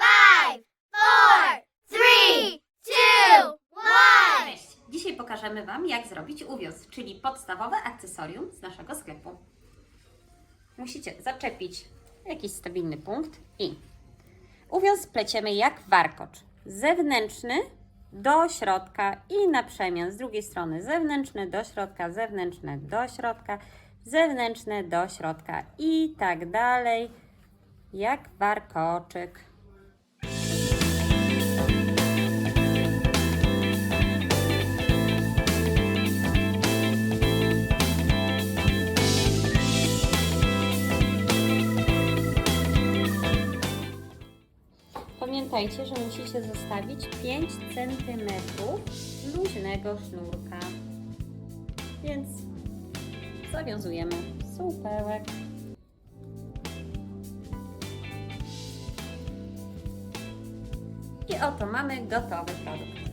Five, four, three, two, one. Dzisiaj pokażemy Wam, jak zrobić uwios, czyli podstawowe akcesorium z naszego sklepu. Musicie zaczepić jakiś stabilny punkt i uwios pleciemy jak warkocz. Zewnętrzny do środka i na przemian. Z drugiej strony zewnętrzny do środka, zewnętrzny do środka, zewnętrzny do środka i tak dalej, jak warkoczek. Pamiętajcie, że musicie zostawić 5 cm luźnego sznurka. Więc zawiązujemy supełek. I oto mamy gotowy produkt.